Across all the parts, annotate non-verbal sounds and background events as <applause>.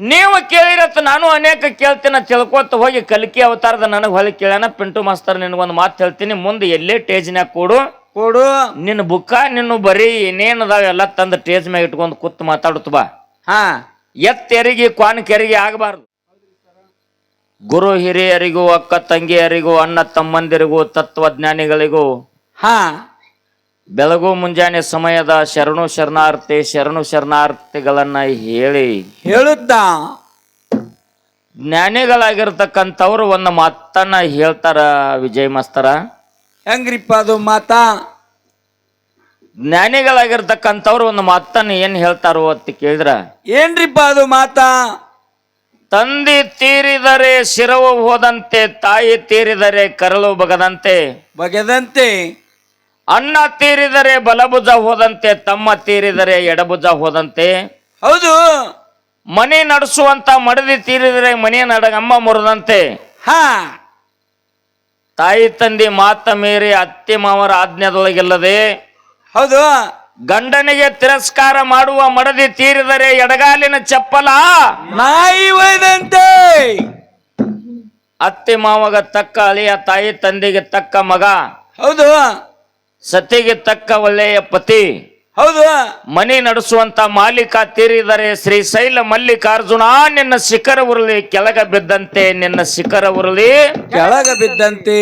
ನೀವು ಕೇಳಿರತ್ತ ನಾನು ಅನೇಕ ಕೇಳ್ತೀನಿ ತಿಳ್ಕೊತ ಹೋಗಿ ಕಲಿಕೆ ಅವತಾರದ ನನಗೆ ಹೊಲಿ ಕೇಳ್ಯಾನ. ಪಿಂಟು ಮಾಸ್ತರ್ ನಿನಗೊಂದು ಮಾತು ಹೇಳ್ತೀನಿ. ಮುಂದೆ ಎಲ್ಲೇ ಟೇಜ್ನ್ಯಾಗ ಕೊಡು. ಕೊಡು. ನಿನ್ನ ಬುಕ್ಕ ನಿನ್ನ ಬರೀ ಏನೇನದಾವ ಎಲ್ಲ ತಂದು ಟೇಜ್ ಮ್ಯಾಗ ಇಟ್ಕೊಂಡು ಕೂತ್ ಮಾತಾಡುತ್ತ ಬಾ. ಹಾ. ಎತ್ತೆರಿಗೆ ಕ್ವಾನ್ ಕೆರಿಗೆ ಆಗಬಾರ್ದು. ಗುರು ಹಿರಿಯರಿಗೂ ಅಕ್ಕ ತಂಗಿಯರಿಗೂ ಅಣ್ಣ ತಮ್ಮಂದಿರಿಗೂ ತತ್ವಜ್ಞಾನಿಗಳಿಗೂ ಹಾ. ಬೆಳಗು ಮುಂಜಾನೆ ಸಮಯದ ಶರಣು ಶರಣಾರ್ಥಿ ಶರಣು ಶರಣಾರ್ಥಿಗಳನ್ನ ಹೇಳಿ. ಹೇಳುತ್ತಾ? ಜ್ಞಾನಿಗಳಾಗಿರ್ತಕ್ಕಂಥವ್ರು ಒಂದು ಮಾತನ್ನ ಹೇಳ್ತಾರ ವಿಜಯ್ ಮಾಸ್ತರ. ಹೆಂಗ್ರಿಪ್ಪ ಅದು ಮಾತಾ? ಜ್ಞಾನಿಗಳಾಗಿರ್ತಕ್ಕಂಥವ್ರು ಒಂದು ಮಾತನ್ನ ಏನ್ ಹೇಳ್ತಾರೋ ಅಂತ ಕೇಳಿದ್ರ. ಏನ್ರಿಪ್ಪ ಅದು ಮಾತಾ? ತಂದೆ ತೀರಿದರೆ ಶಿರವು ಹೋದಂತೆ ತಾಯಿ ತೀರಿದರೆ ಕರಳು ಬಗದಂತೆ. ಬಗೆದಂತೆ. ಅಣ್ಣ ತೀರಿದರೆ ಬಲಭುಜ ಹೋದಂತೆ ತಮ್ಮ ತೀರಿದರೆ ಎಡಭುಜ ಹೋದಂತೆ. ಹೌದು. ಮನೆ ನಡೆಸುವಂತ ಮಡದಿ ತೀರಿದರೆ ಮನೆ ನಡಗಮ್ಮ ಮುರಿದಂತೆ. ಹಾ. ತಾಯಿ ತಂದೆ ಮಾತ ಮೀರಿ ಅತ್ತೆ ಮಾವರ ಆಜ್ಞೆದೊಳಗಿಲ್ಲದೆ ಹೌದು. ಗಂಡನಿಗೆ ತಿರಸ್ಕಾರ ಮಾಡುವ ಮಡದಿ ತೀರಿದರೆ ಎಡಗಾಲಿನ ಚಪ್ಪಲ. ನಾಯಿ ಒಯ್ದಂತೆ. ಅತ್ತೆ ಮಾವಗ ತಕ್ಕ ಅಳಿಯ ತಾಯಿ ತಂದೆಗೆ ತಕ್ಕ ಮಗ. ಹೌದು. ಸತಿಗೆ ತಕ್ಕ ಒಳ್ಳೆಯ ಪತಿ. ಹೌದು. ಮನೆ ನಡೆಸುವಂತ ಮಾಲೀಕ ತೀರಿದರೆ ಶ್ರೀಶೈಲ ಮಲ್ಲಿಕಾರ್ಜುನ ನಿನ್ನ ಶಿಖರ ಉರುಳಿ ಕೆಳಗ ಬಿದ್ದಂತೆ ನಿನ್ನ ಶಿಖರ ಉರುಳಿ. ಕೆಳಗ ಬಿದ್ದಂತೆ.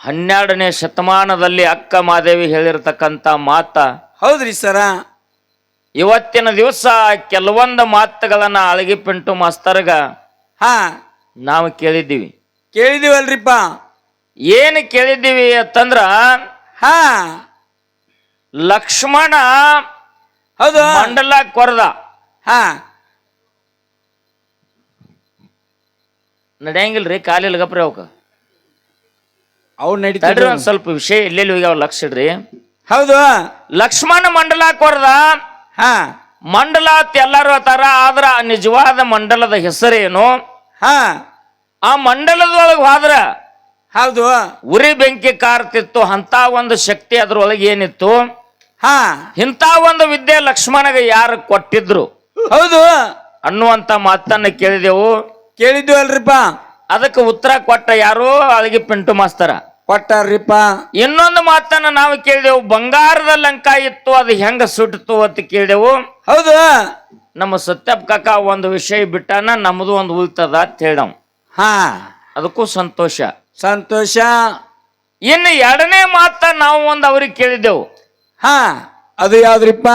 ಹನ್ನೆರಡನೇ ಶತಮಾನದಲ್ಲಿ ಅಕ್ಕ ಮಾದೇವಿ ಹೇಳಿರ್ತಕ್ಕಂಥ ಮಾತ. ಹೌದ್ರಿ ಸರ. ಇವತ್ತಿನ ದಿವಸ ಕೆಲವೊಂದು ಮಾತುಗಳನ್ನ ಅಳಗಿ ಪಿಂಟು ಮಾಸ್ತರ್ಗ. ಹಾ. ನಾವು ಕೇಳಿದ್ದೀವಿ. ಕೇಳಿದೀವಲ್ರಿಪ್ಪ. ಏನು ಕೇಳಿದ್ದೀವಿ ಅಂತಂದ್ರ ಹಾ. ಲಕ್ಷ್ಮಣ ಹೌದು. ಮಂಡಲ ಕೊರದ. ಹಾ. ನಡೆಯಂಗಿಲ್ರಿ ಕಾಲಿಲ್ ಗಪ್ರಿ ಅವಕ. ಅವು ನಡೀತಾರೆ ಒಂದ್ ಸ್ವಲ್ಪ ವಿಷಯ ಎಲ್ಲೆಲ್ಲಿ ಹೋಗ್ಯಾವ ಲಕ್ಷ ಇಡ್ರಿ. ಹೌದು. ಲಕ್ಷ್ಮಣ ಮಂಡಲ ಕೊರದ. ಹಾ. ಮಂಡಲ ಅಂತ ಎಲ್ಲಾರು ಆದ್ರ ಆ ನಿಜವಾದ ಮಂಡಲದ ಹೆಸರೇನು? ಹಾ. ಆ ಮಂಡಲದೊಳಗೆ ಹೋದ್ರ ಹೌದು. ಉರಿ ಬೆಂಕಿ ಕಾರ್ತಿತ್ತು ಅಂತ ಒಂದು ಶಕ್ತಿ ಅದ್ರೊಳಗೆ ಏನಿತ್ತು? ಹಾ. ಇಂಥ ಒಂದು ವಿದ್ಯೆ ಲಕ್ಷ್ಮಣಗೆ ಯಾರು ಕೊಟ್ಟಿದ್ರು? ಹೌದು. ಅನ್ನುವಂತ ಮಾತನ್ನ ಕೇಳಿದೆವು. ಕೇಳಿದ್ವಲ್ರಿಪ್ಪ ಅದಕ್ಕೆ ಉತ್ತರ ಕೊಟ್ಟ ಯಾರು? ಅಳಗಿ ಪಿಂಟು ಮಾಸ್ತರ. ಕೊಟ್ಟಾರ್ರಿಪ್ಪ ಇನ್ನೊಂದು ಮಾತನ್ನ ನಾವು ಕೇಳಿದೆವು. ಬಂಗಾರದ ಲಂಕ ಇತ್ತು ಅದು ಹೆಂಗ ಸುಟ್ಟಿತು ಅಂತ ಕೇಳಿದೆವು. ಹೌದು. ನಮ್ಮ ಸತ್ಯಪ್ಪ ಕಾಕ ಒಂದು ವಿಷಯ ಬಿಟ್ಟಾನ ನಮ್ದು ಒಂದು ಉಳ್ತದ ಅಂತ ಹೇಳವ್ ಹಾ. ಅದಕ್ಕೂ ಸಂತೋಷ. ಸಂತೋಷ. ಇನ್ನು ಎರಡನೇ ಮಾತ ನಾವು ಒಂದು ಅವ್ರಿಗೆ ಕೇಳಿದೆವು ಹಾ ಅದು ಯಾವ್ದ್ರಿಪ್ಪ?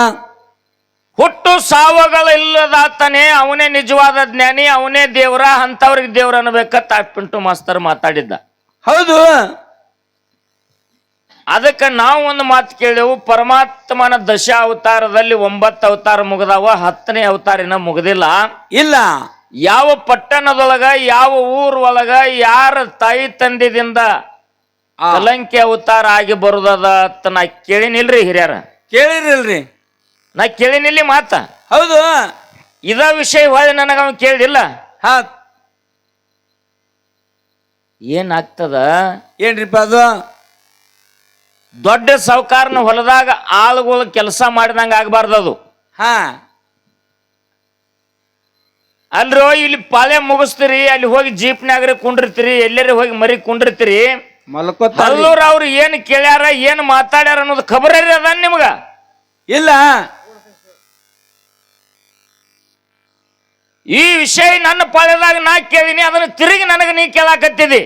ಹುಟ್ಟು ಸಾವುಗಳಿಲ್ಲದಾತನೇ ಅವನೇ ನಿಜವಾದ ಜ್ಞಾನಿ ಅವನೇ ದೇವ್ರ ಅಂತವ್ರಿಗೆ ದೇವ್ರ ಅನ್ಬೇಕಂತ ಆ ಪಿಂಟು ಮಾಸ್ತರ್ ಮಾತಾಡಿದ್ದ. ಹೌದು. ಅದಕ್ಕೆ ನಾವು ಒಂದು ಮಾತು ಕೇಳಿದೆವು ಪರಮಾತ್ಮನ ದಶ ಅವತಾರದಲ್ಲಿ ಒಂಬತ್ತು ಅವತಾರ ಮುಗಿದಾವ ಹತ್ತನೇ ಅವತಾರಿನ ಮುಗ್ದಿಲ್ಲ. ಇಲ್ಲ. ಯಾವ ಪಟ್ಟಣದೊಳಗ ಯಾವ ಊರ್ ಒಳಗ ಯಾರ ತಾಯಿ ತಂದಿದಿಂದ ಅಲಂಕೆ ಕಲಂಕಿ ಅವತಾರ ಆಗಿ ಬರುದದ ಅಂತ ನಾ ಕೇಳಿನಿಲ್ರಿ ಹಿರಿಯರ. ಕೇಳಿರಿಲ್ರಿ. ನಾ ಕೇಳಿನಿಲ್ಲಿ ಮಾತ. ಹೌದು. ಇದ ವಿಷಯ ಹೊಳೆ ನನಗ ಅವ್ನು ಕೇಳಿಲ್ಲ ಹಾ. ಏನಾಗ್ತದ? ಏನ್ರಿಪ್ಪ ಅದು? ದೊಡ್ಡ ಸಾವುಕಾರನ ಹೊಲದಾಗ ಆಳುಗಳು ಕೆಲಸ ಮಾಡಿದಂಗ ಆಗ್ಬಾರ್ದು ಅದು ಹಾ. ಅಲ್ರೋ ಇಲ್ಲಿ ಪಾಳೆ ಮುಗಿಸ್ತೀರಿ ಅಲ್ಲಿ ಹೋಗಿ ಜೀಪ್ನ್ಯಾಗ್ರಿ ಕುಂಡಿರ್ತೀರಿ ಎಲ್ಲರ ಹೋಗಿ ಮರಿ ಕುಂಡಿರ್ತೀರಿ. ಮಲ್ಕೋತಾರ ಅಲ್ಲೂರ್ ಅವ್ರು ಏನ್ ಕೇಳ್ಯಾರ ಏನ್ ಮಾತಾಡ್ಯಾರ ಅನ್ನೋದು ಖಬರ್ ಅದ ನಿಮ್ಗ. ಇಲ್ಲ. ಈ ವಿಷಯ ನನ್ನ ಪಾಳ್ಯದಾಗ ನಾ ಕೇಳಿನಿ ಅದನ್ನ ತಿರುಗಿ ನನಗೆ ನೀ ಕೇಳಾಕತ್ತಿದಿ.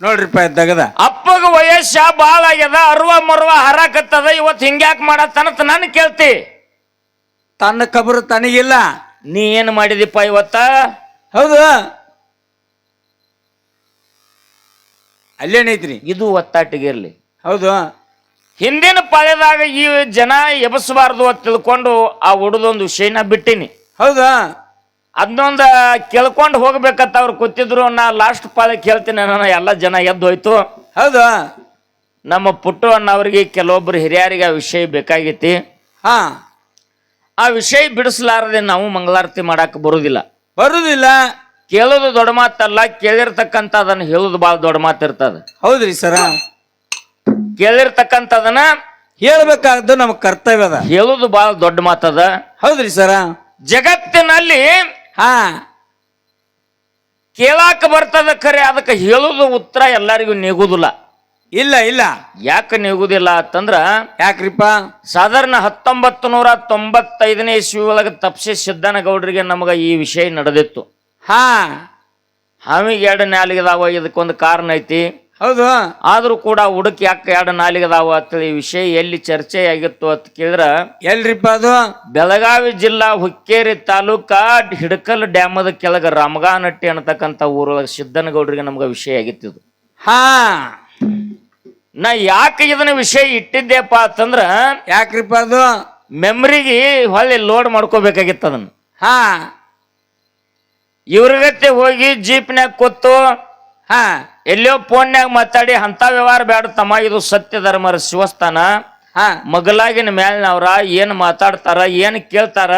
ನೋಡ್ರಿಪ್ಪ ಇದ್ದಾಗದ ಅಪ್ಪಗ ವಯಸ್ಸ ಬಾಳ ಆಗ್ಯದ ಅರ್ವ ಮರ್ವ ಹರಾಕತ್ತದ ಇವತ್ತು ಹಿಂಗ್ಯಾಕ್ ಮಾಡತ್ತನತ್ ನನ್ ಕೇಳ್ತಿ. ತನ್ನ ಕಬರು ತನಗಿಲ್ಲ. ನೀ ಏನು ಮಾಡಿದಿಪ್ಪ ಇವತ್ತ? ಹೌದು. ಅಲ್ಲೇನೈತ್ರಿ ಇದು ಒತ್ತಾಟಿಗೆ ಒತ್ತಾಟಿಗಿರ್ಲಿ ಹೌದು. ಹಿಂದಿನ ಪಾಳ್ಯದಾಗ ಈ ಜನ ಎಬಸಬಾರ್ದು ಅಂತ ತಿಳ್ಕೊಂಡು ಆ ಹುಡುದೊಂದು ವಿಷಯನ ಬಿಟ್ಟಿನಿ. ಹೌದಾ. ಅದನ್ನೊಂದು ಕೇಳ್ಕೊಂಡು ಹೋಗ್ಬೇಕಂತ ಅವ್ರು ಕೂತಿದ್ರು ನಾ ಲಾಸ್ಟ್ ಪಾಳಿ ಕೇಳ್ತೀನಿ ನಾನು ಎಲ್ಲ ಜನ ಎದ್ದು ಹೋಯ್ತು. ಹೌದು. ನಮ್ಮ ಪುಟ್ಟು ಅಣ್ಣ ಅವ್ರಿಗೆ ಕೆಲವೊಬ್ರು ಹಿರಿಯರಿಗೆ ಆ ವಿಷಯ ಬೇಕಾಗೈತಿ. ಹಾ. ಆ ವಿಷಯ ಬಿಡಿಸಲಾರದೆ ನಾವು ಮಂಗಳಾರತಿ ಮಾಡಕ್ಕೆ ಬರುದಿಲ್ಲ. ಬರುದಿಲ್ಲ. ಕೇಳೋದು ದೊಡ್ಡ ಮಾತಲ್ಲ ಕೇಳಿರ್ತಕ್ಕಂಥ ಅದನ್ನ ಹೇಳೋದು ಭಾಳ ದೊಡ್ಡ ಮಾತಿರ್ತದ ಹೌದ್ರಿ ಸರ. ಕೇಳಿರ್ತಕ್ಕಂಥದನ್ನ ಹೇಳ್ಬೇಕಾದ್ದು ನಮ್ಮ ಕರ್ತವ್ಯ ಅದ. ಹೇಳೋದು ಭಾಳ ದೊಡ್ಡ ಮಾತದ ಹೌದ್ರಿ ಸರ. ಜಗತ್ತಿನಲ್ಲಿ ಹಾ. ಕೇಳಾಕ ಬರ್ತದ ಖರೆ ಅದಕ್ಕೆ ಹೇಳೋದು ಉತ್ತರ ಎಲ್ಲರಿಗೂ ನೀಗುದಿಲ್ಲ. ಇಲ್ಲ ಇಲ್ಲ. ಯಾಕೆ ನೀಗುದಿಲ್ಲ ಅಂತಂದ್ರ ಯಾಕ್ರಿಪ್ಪ? ಸಾಧಾರಣ ಹತ್ತೊಂಬತ್ತು ನೂರ ತೊಂಬತ್ತೈದನೇ ಇಸ್ವಿ ಒಳಗೆ ತಪ್ಸಿ ಸಿದ್ದನಗೌಡರಿಗೆ ನಮಗ ಈ ವಿಷಯ ನಡೆದಿತ್ತು. ಹಾ. ಹಾವಿಗೆ ಎರಡು ನಾಲಿಗೆದಾವ ಇದಕ್ಕೊಂದು ಕಾರಣ ಐತಿ. ಹೌದು. ಆದ್ರೂ ಕೂಡ ಹುಡುಕ್ ಯಾಕೆ ಎರಡು ನಾಲಿಗೆದಾವ ಅಂತೇಳಿ ಈ ವಿಷಯ ಎಲ್ಲಿ ಚರ್ಚೆ ಆಗಿತ್ತು ಅಂತ ಕೇಳಿದ್ರ ಎಲ್ರಿಪ್ಪ ಅದು? ಬೆಳಗಾವಿ ಜಿಲ್ಲಾ ಹುಕ್ಕೇರಿ ತಾಲೂಕಾ ಹಿಡಕಲ್ ಡ್ಯಾಮದ ಕೆಳಗ ರಾಮಗಾನಟ್ಟಿ ಅನ್ನತಕ್ಕಂಥ ಊರೊಳಗೆ ಸಿದ್ದನಗೌಡರಿಗೆ ನಮ್ಗೆ ವಿಷಯ ಆಗಿತ್ತು ಇದು. ಹಾ. ನಾ ಯಾಕೆ ಇದನ್ನ ವಿಷಯ ಇಟ್ಟಿದ್ದೆಪ್ಪ ಅಂತಂದ್ರ ಯಾಕ್ರಿಪ್ಪ ಅದು? ಮೆಮ್ರಿಗೆ ಹೊಳ್ಳಿ ಲೋಡ್ ಮಾಡ್ಕೋಬೇಕಾಗಿತ್ತು ಅದನ್ನ. ಹಾ. ಇವ್ರಿಗತ್ತೆ ಹೋಗಿ ಜೀಪ್ನ್ಯಾಗ ಕೂತು ಹಾ. ಎಲ್ಲೋ ಫೋನ್ಯಾಗ ಮಾತಾಡಿ ಅಂತ ವ್ಯವಹಾರ ಬೇಡ ತಮ್ಮ ಇದು ಸತ್ಯ ಧರ್ಮರ ಶಿವಸ್ಥಾನ. ಹಾ. ಮಗಲಾಗಿನ ಮೇಲಿನವ್ರ ಏನ್ ಮಾತಾಡ್ತಾರ ಏನ್ ಕೇಳ್ತಾರ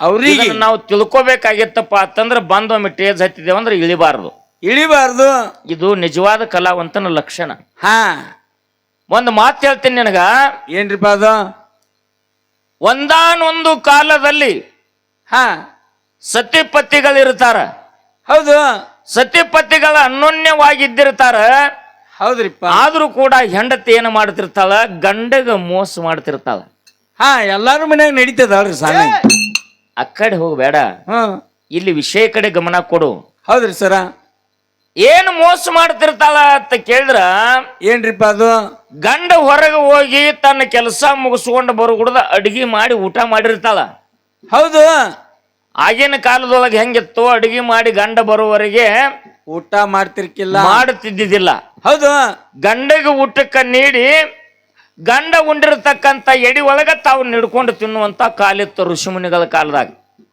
ಅವ್ರಿಗೆ. ನಾವು ತಿಳ್ಕೊಬೇಕಾಗಿತ್ತಪ್ಪ ಅಂತಂದ್ರ ಬಂದೊಮ್ಮೆ ಟೇಜ್ ಹತ್ತಿದ್ದೇವಂದ್ರೆ ಅಂದ್ರೆ ಇಳಿಬಾರ್ದು. ಇಳಿಬಾರ್ದು. ಇದು ನಿಜವಾದ ಕಲಾವಂತನ ಲಕ್ಷಣ. ಹಾ. ಒಂದು ಮಾತು ಹೇಳ್ತೀನಿ ನಿನಗ. ಏನ್ರಿಪ್ಪ ಅದು? ಒಂದಾನೊಂದು ಕಾಲದಲ್ಲಿ ಹಾ. ಸತಿಪತಿಗಳಿರ್ತಾರ. ಹೌದು. ಸತಿಪತಿಗಳ ಅನ್ಯೋನ್ಯವಾಗಿದ್ದಿರ್ತಾರ ಹೌದ್ರಿಪ್ಪ. ಆದ್ರೂ ಕೂಡ ಹೆಂಡತಿ ಏನು ಮಾಡ್ತಿರ್ತಾಳ? ಗಂಡಗ ಮೋಸ ಮಾಡ್ತಿರ್ತಾಳ. ಹಾ ಎಲ್ಲಾರು ಮನ್ಯಾಗ ನಡೀತದಲ್ರಿ ಸಾಲ ಆ ಕಡೆ ಹೋಗ್ಬೇಡ. ಹ್ಮ್. ಇಲ್ಲಿ ವಿಷಯ ಕಡೆ ಗಮನ ಕೊಡು. ಹೌದ್ರಿ ಸರ. ಏನು ಮೋಸ ಮಾಡ್ತಿರ್ತಾಳ ಅಂತ ಕೇಳಿದ್ರ ಏನ್ರಿಪ್ಪ ಅದು? ಗಂಡ ಹೊರಗೆ ಹೋಗಿ ತನ್ನ ಕೆಲಸ ಮುಗಿಸ್ಕೊಂಡು ಬರುಗುಡ್ದ ಅಡಿಗೆ ಮಾಡಿ ಊಟ ಮಾಡಿರ್ತಾಳ. ಹೌದು. ಆಗಿನ ಕಾಲದೊಳಗೆ ಹೆಂಗಿತ್ತು? ಅಡಿಗೆ ಮಾಡಿ ಗಂಡ ಬರುವವರೆಗೆ ಊಟ ಮಾಡ್ತಿರ್ಕಿಲ್ಲ. ಮಾಡುತ್ತಿದ್ದಿದ್ದಿಲ್ಲ ಹೌದು. ಗಂಡಗೆ ಊಟಕ್ಕೆ ನೀಡಿ ಗಂಡ ಉಂಡಿರ್ತಕ್ಕಂಥ ಎಡಿ ಒಳಗ ತಾವು ನಿಡ್ಕೊಂಡು ತಿನ್ನುವಂತ ಕಾಲಿತ್ತು ಋಷಿಮುನಿಗಳ ಕಾಲದಾಗ.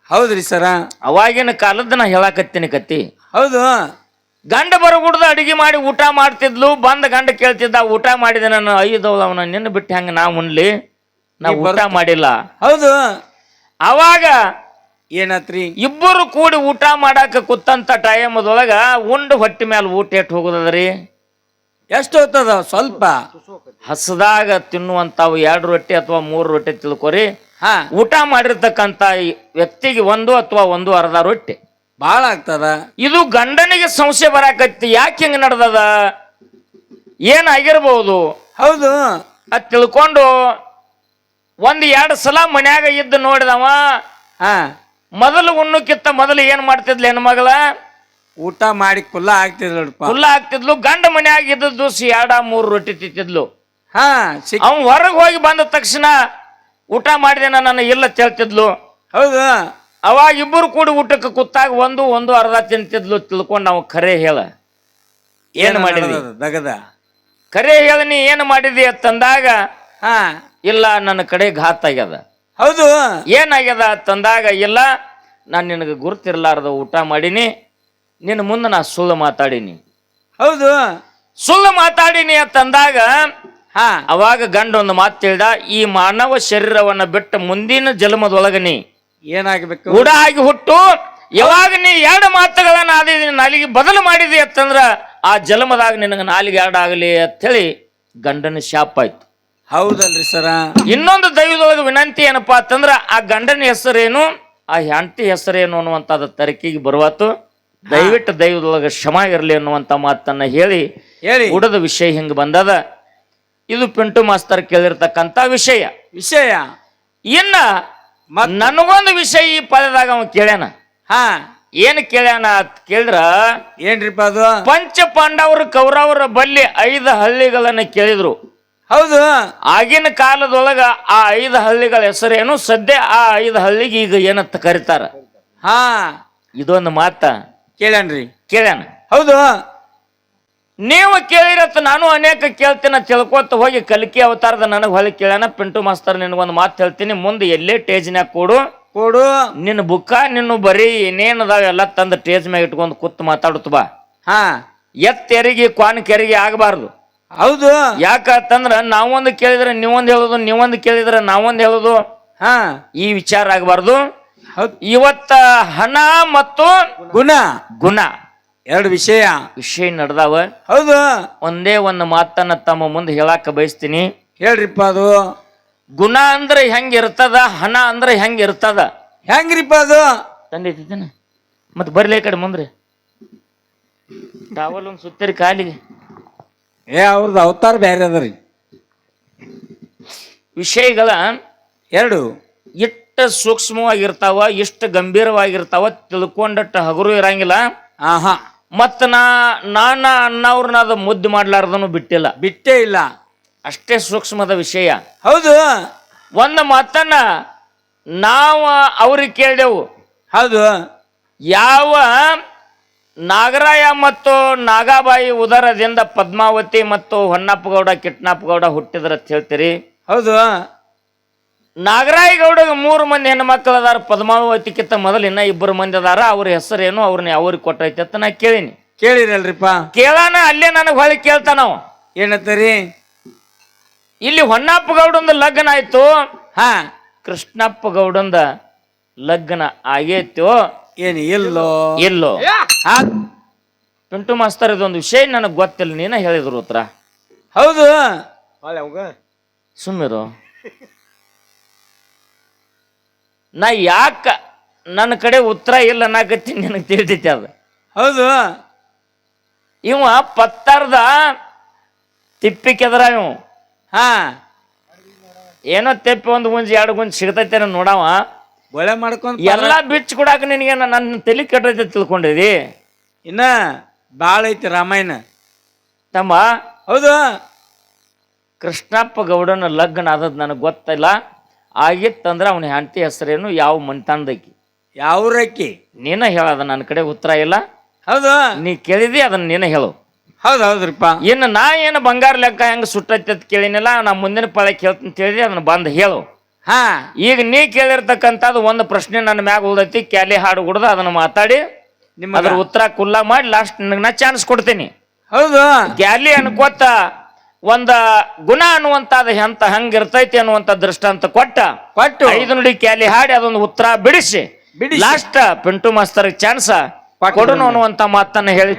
ಹೌದ್ರಿ ಸರ. ಅವಾಗಿನ ಕಾಲದ ನಾ ಹೇಳಾಕತ್ತೀನಿ ಕತ್ತಿ. ಹೌದು. ಗಂಡ ಬರಗುಡ್ದು ಅಡಿಗೆ ಮಾಡಿ ಊಟ ಮಾಡ್ತಿದ್ಲು ಬಂದ ಗಂಡ ಕೇಳ್ತಿದ್ದ ಊಟ ಮಾಡಿದೆ ನಾನು ಐದು ಅವನ ನಿನ್ನ ಬಿಟ್ಟು ಹೆಂಗ ನಾ ಉಣ್ಲಿ? ನಾ ಊಟ ಮಾಡಿಲ್ಲ. ಹೌದು. ಅವಾಗ ಏನತ್ರಿ? ಇಬ್ಬರು ಕೂಡಿ ಊಟ ಮಾಡಾಕ ಕೂತಂತ ಟೈಮದೊಳಗ ಉಂಡು ಹೊಟ್ಟೆ ಮೇಲೆ ಊಟ ಎಟ್ಟು ಹೋಗುದ್ರಿ ಎಷ್ಟು ಹೊತ್ತದ? ಸ್ವಲ್ಪ. ಹಸದಾಗ ತಿನ್ನುವಂತಾವು ಎರಡು ರೊಟ್ಟಿ ಅಥವಾ ಮೂರು ರೊಟ್ಟಿ ತಿಳ್ಕೊರಿ. ಹಾ. ಊಟ ಮಾಡಿರ್ತಕ್ಕಂಥ ವ್ಯಕ್ತಿಗೆ ಒಂದು ಅಥವಾ ಒಂದು ಅರ್ಧ ರೊಟ್ಟಿ. ಬಾಳ ಆಗ್ತದ. ಇದು ಗಂಡನಿಗೆ ಸಂಶಯ ಬರಾಕತ್ತಿ ಯಾಕೆ ಹಿಂಗ ನಡ್ದದ? ಏನಾಗಿರ್ಬಹುದು ಹೌದು. ಅದ್ ತಿಳ್ಕೊಂಡು ಒಂದ್ ಎರಡು ಸಲ ಮನ್ಯಾಗ ಇದ್ದು ನೋಡಿದವ ಹಾ. ಮೊದಲು ಉಣ್ಣಕ್ಕಿಂತ ಮೊದಲು ಏನ್ ಮಾಡ್ತಿದ್ಲು ಹೆಣ್ಮಗಳ ಊಟ ಮಾಡಿ ಕುಲ್ಲ ಆಗ್ತಿದ್ಲು ಕುಲ್ಲ ಆಗ್ತಿದ್ಲು ಗಂಡ ಮನ್ಯಾಗ ಇದ್ದದ್ದು ಎರಡ ಮೂರು ರೊಟ್ಟಿ ತಿಂತಿದ್ಲು. ಹಾ ಸಿಕ್ ಅವ್ ಹೊರಗೆ ಹೋಗಿ ಬಂದ ತಕ್ಷಣ ಊಟ ಮಾಡಿದೆ ನನ್ನ ಇಲ್ಲ ತಿಳ್ತಿದ್ಲು ಹೌದು. ಅವಾಗ ಇಬ್ಬರು ಕೂಡಿ ಊಟಕ್ಕೆ ಕೂತಾಗ ಒಂದು ಒಂದು ಅರ್ಧ ತಿಂತಿದ್ಲು ತಿಳ್ಕೊಂಡು ನಾವು ಖರೆ ಹೇಳ. ಏನು ಮಾಡಿದ್ವಿ ದಗದ ಖರೆ ಹೇಳ ನೀ ಏನು ಮಾಡಿದಿ ಅಂತಂದಾಗ ಹಾ. ಇಲ್ಲ ನನ್ನ ಕಡೆ ಘಾತ್ ಆಗ್ಯದ. ಹೌದು. ಏನಾಗ್ಯದ ಅಂತಂದಾಗ ಇಲ್ಲ ನಾನು ನಿನಗೆ ಗುರುತಿರ್ಲಾರ್ದ ಊಟ ಮಾಡೀನಿ ನಿನ್ನ ಮುಂದೆ ನಾ ಸುಳ್ಳು ಮಾತಾಡೀನಿ. ಹೌದು. ಸುಳ್ಳು ಮಾತಾಡೀನಿ ಅಂತಂದಾಗ ಹಾ. ಅವಾಗ ಗಂಡ ಒಂದು ಮಾತು ಹೇಳ್ದ ಈ ಮಾನವ ಶರೀರವನ್ನು ಬಿಟ್ಟ ಮುಂದಿನ ಜನ್ಮದೊಳಗ ನೀ ಏನಾಗ್ಬೇಕು? ಉಡ ಆಗಿ ಹುಟ್ಟು. ಯಾವಾಗ ನೀ ಎರಡು ಮಾತುಗಳನ್ನ ಆದಿ ನಾಲಿಗೆ ಬದಲು ಮಾಡಿದಿ ಅಂತಂದ್ರ ಆ ಜನ್ಮದಾಗ ನಿನಗೆ ನಾಲಿಗೆ ಎರಡು ಆಗಲಿ ಅಂತೇಳಿ ಗಂಡನ ಶಾಪ ಆಯ್ತು. ಹೌದಲ್ರಿ ಸರ. ಇನ್ನೊಂದು ದೈವದೊಳಗೆ ವಿನಂತಿ ಏನಪ್ಪಾ ಅಂತಂದ್ರ ಆ ಗಂಡನ ಹೆಸರೇನು ಆ ಹೆಂಡತಿ ಹೆಸರೇನು ಅನ್ನುವಂಥದ್ದು ತರಕಿಗೆ ಬರುವತ್ತು ದಯವಿಟ್ಟು ದೈವದೊಳಗೆ ಶ್ರಮ ಇರಲಿ ಅನ್ನುವಂಥ ಮಾತನ್ನ ಹೇಳಿ ಹೇಳಿ. ಉಡದ ವಿಷಯ ಹಿಂಗೆ ಬಂದದ. ಇದು ಪಿಂಟು ಮಾಸ್ತರ್ ಕೇಳಿರ್ತಕ್ಕಂಥ ವಿಷಯ. ವಿಷಯ. ಇನ್ನ ನನಗೊಂದು ವಿಷಯ ಈ ಪದದಾಗ ಅವ ಕೇಳ್ಯಾನ. ಹಾ. ಏನ್ ಕೇಳ್ಯಾನ ಅಂತ ಕೇಳಿದ್ರ? ಏನ್ರಿಪ್ಪ ಅದು? ಪಂಚ ಪಾಂಡವರು ಕೌರವರ ಬಲ್ಲಿ ಐದು ಹಳ್ಳಿಗಳನ್ನ ಕೇಳಿದ್ರು. ಹೌದು. ಆಗಿನ ಕಾಲದೊಳಗ ಆ ಐದು ಹಳ್ಳಿಗಳ ಹೆಸರೇನು? ಸದ್ಯ ಆ ಐದು ಹಳ್ಳಿಗೆ ಈಗ ಏನಂತ ಕರಿತಾರ? ಹಾ. ಇದೊಂದು ಮಾತ. ಕೇಳ್ಯಾನ್ರಿ. ಕೇಳ್ಯಾನ? ಹೌದು. ನೀವು ಕೇಳಿರತ್ತ ನಾನು ಅನೇಕ ಕೇಳ್ತೀನಿ ತಿಳ್ಕೊತ ಹೋಗಿ ಕಲಿಕೆ ಅವತಾರದ ನನಗೆ ಹೊಲಿ ಕೇಳ್ಯಾನ. ಪಿಂಟು ಮಾಸ್ತರ್ ನಿನಗೊಂದು ಮಾತು ಹೇಳ್ತೀನಿ. ಮುಂದೆ ಎಲ್ಲೇ ಟೇಜ್ನ್ಯಾಗ ಕೊಡು. ಕೊಡು. ನಿನ್ನ ಬುಕ್ಕ ನಿನ್ನ ಬರೀ ಏನೇನ್ ಅದಾವ ಎಲ್ಲ ತಂದು ಟೇಜ್ ಮ್ಯಾಗ ಇಟ್ಕೊಂಡು ಕೂತ್ ಮಾತಾಡುತ್ತ ಬಾ. ಹಾ. ಎತ್ತೆರಿಗೆ ಕ್ವಾನ್ ಕೆರಿಗೆ ಆಗಬಾರ್ದು. ಹೌದು. ಯಾಕಂತಂದ್ರ ನಾವೊಂದು ಕೇಳಿದ್ರೆ ನೀವೊಂದು ಹೇಳೋದು ನೀವೊಂದು ಕೇಳಿದ್ರೆ ನಾವೊಂದು ಹೇಳೋದು. ಹಾ. ಈ ವಿಚಾರ ಆಗಬಾರ್ದು. ಇವತ್ತ ಹಣ ಮತ್ತು ಗುಣ. ಗುಣ. ಎರಡು ವಿಷಯ. ವಿಷಯ ನಡೆದಾವ. ಹೌದು. ಒಂದೇ ಒಂದು ಮಾತನ್ನ ತಮ್ಮ ಮುಂದೆ ಹೇಳಾಕ ಬಯಸ್ತೀನಿ. ಹೇಳ್ರಿಪ್ಪ ಅದು. ಗುಣ ಅಂದ್ರೆ ಹೆಂಗ್ ಇರ್ತದ ಹಣ ಅಂದ್ರೆ ಹೆಂಗ್ ಇರ್ತದ? ಹೆಂಗ್ರಿಪ್ಪ ಅದು? ತಂದೈತಿದ್ದೇನೆ ಮತ್ತೆ ಬರ್ಲಿ ಈ ಕಡೆ ಮುಂದ್ರಿ. ಟಾವಲ್ ಒಂದು ಸುತ್ತರಿ ಕಾಲಿಗೆ. ಏ ಅವ್ರದ್ದು ಅವತಾರ ಬೇರೆ ಅದ ರೀ. ವಿಷಯಗಳ ಎರಡು. ಇಷ್ಟ ಸೂಕ್ಷ್ಮವಾಗಿರ್ತಾವ ಇಷ್ಟ ಗಂಭೀರವಾಗಿರ್ತಾವ ತಿಳ್ಕೊಂಡಟ್ಟ ಹಗುರು ಇರಂಗಿಲ್ಲ. ಆಹಾ. ಮತ್ತ ನಾ ನಾನ ಅನ್ನವ್ರನ್ನ ಅದು ಮುದ್ದು ಮಾಡ್ಲಾರ್ದನು ಬಿಟ್ಟಿಲ್ಲ. ಬಿಟ್ಟೇ ಇಲ್ಲ. ಅಷ್ಟೇ ಸೂಕ್ಷ್ಮದ ವಿಷಯ. ಹೌದು. ಒಂದು ಮಾತನ್ನ ನಾವು ಅವ್ರಿಗೆ ಕೇಳಿದೆವು. ಹೌದು. ಯಾವ ನಾಗರಾಯ ಮತ್ತು ನಾಗಾಬಾಯಿ ಉದರದಿಂದ ಪದ್ಮಾವತಿ ಮತ್ತು ಹೊನ್ನಪ್ಪಗೌಡ ಕಿಟ್ನಪ್ಪಗೌಡ ಹುಟ್ಟಿದ್ರ ಅಂತ ಹೇಳ್ತೀರಿ? ಹೌದು. ನಾಗರಾಯ ಗೌಡಗೆ ಮೂರು ಮಂದಿ ಹೆಣ್ಮಕ್ಳು ಅದಾರ. ಪದ್ಮಾವತಿಕ್ಕಿಂತ ಮೊದಲು ಇನ್ನ ಇಬ್ಬರು ಮಂದಿ ಅದಾರ. ಅವ್ರ ಹೆಸರೇನು ಅವ್ರನ್ನ ಅವ್ರಿಗೆ ಕೊಟ್ಟೈತೆ ಅಂತ ನಾ ಕೇಳೀನಿ. ಕೇಳಿರಲ್ರಿಪ್ಪ. ಕೇಳಾನ ಅಲ್ಲೇ ನನಗೆ ಹೊಳಿ ಕೇಳ್ತಾನವ ಏನತ್ತರಿ ಇಲ್ಲಿ ಹೊನ್ನಪ್ಪ ಗೌಡಂದ ಲಗ್ನ ಆಯ್ತು. ಹಾ. ಕೃಷ್ಣಪ್ಪ ಗೌಡಂದ ಲಗ್ನ ಆಗೈತೋ ಏನು ಎಲ್ಲೋ ಎಲ್ಲೋ ಹಾ. ಪಿಂಟು ಮಾಸ್ತರ್ ಇದೊಂದು ವಿಷಯ ನನಗೆ ಗೊತ್ತಿಲ್ಲ ನೀನ ಹೇಳಿದ್ರು ಉತ್ತರ. ಹೌದು. ಸುಮ್ಮಿರು <laughs> ನಾ ಯಾಕೆ ನನ್ನ ಕಡೆ ಉತ್ತರ ಇಲ್ಲ ಅನ್ನಕತ್ತೀನಿ ನಿನಗೆ ತಿಳಿತೈತಿ ಅದು. ಹೌದು. ಇವ ಪತ್ತಾರ್ದ ತಿಪ್ಪಿ ಕೆದರ ಇವ. ಹಾ. ಏನೋ ತೆಪ್ಪಿ ಒಂದು ಗುಂಜಿ ಎರಡು ಗುಂಜಿ ಸಿಗ್ತೈತೆ ನೋಡವ. ಬಳೆ ಮಾಡ್ಕೊಂಡು ಎಲ್ಲ ಬಿಚ್ಚು ಕೊಡಾಕ ನಿನಗೆ ನನ್ನ ತಲೆ ಕೆಟ್ಟೈತೆ ತಿಳ್ಕೊಂಡಿದಿ? ಇನ್ನ ಭಾಳ ಐತಿ ರಾಮಾಯಣ. ತಮ್ಮ ಹೌದು. ಕೃಷ್ಣಪ್ಪ ಗೌಡನ ಲಗ್ನ ಆದದ್ದು ನನಗೆ ಗೊತ್ತಿಲ್ಲ. ಆಗಿತ್ತಂದ್ರೆ ಅವನ ಹೆಂಡತಿ ಹೆಸರೇನು? ಯಾವ ಮಂತಾಂದಕಿ ಯಾವ್ರಕ್ಕಿ? ನೀನ ಹೇಳದ ನನ್ನ ಕಡೆ ಉತ್ತರ ಇಲ್ಲ. ಹೌದು. ನೀ ಕೇಳಿದಿ ಅದನ್ನ ನೀನ ಹೇಳು. ಹೌದು ಹೌದ್ರಿಪ್ಪ. ಇನ್ನು ನಾ ಏನು ಬಂಗಾರ ಲೆಕ್ಕ ಹೆಂಗೆ ಸುಟ್ಟೈತೆ ಅಂತ ಕೇಳಿನಿಲ್ಲ ನಾ ಮುಂದಿನ ಪಾಳೆ ಕೇಳ್ತೀನಿ ಕೇಳಿದಿ ಅದನ್ನ ಬಂದು ಹೇಳು. ಹಾ. ಈಗ ನೀ ಕೇಳಿರ್ತಕ್ಕಂಥದ್ದು ಒಂದು ಪ್ರಶ್ನೆ ನನ್ನ ಮ್ಯಾಗ ಉಳ್ದೈತಿ ಕ್ಯಾಲಿ ಹಾಡು ಕುಡ್ದು ಅದನ್ನ ಮಾತಾಡಿ ನಿಮ್ಮ ಅದ್ರ ಉತ್ತರ ಕುಲ್ಲ ಮಾಡಿ ಲಾಸ್ಟ್ ನಿನಗೆ ನಾ ಚಾನ್ಸ್ ಕೊಡ್ತೀನಿ. ಹೌದು. ಗ್ಯಾಲಿ ಅನ್ಕೋತ ಒಂದ ಗುಣ ಅನ್ನುವಂಥದ್ದು ಎಂತ ಹಂಗಿರ್ತೈತಿ ಅನ್ನುವಂಥ ದೃಷ್ಟಾಂತ ಕೊಟ್ಟ. ಕೊಟ್ಟು. ಐದು ನುಡಿ ಕ್ಯಾಲಿ ಹಾಡಿ ಅದೊಂದು ಉತ್ತರ ಬಿಡಿಸಿ. Last Pintu master chance. ಕೊಡೋಣ ಅನ್ನುವಂತ ಅನ್ನುವಂಥ ಮಾತನ್ನ ಹೇಳಿ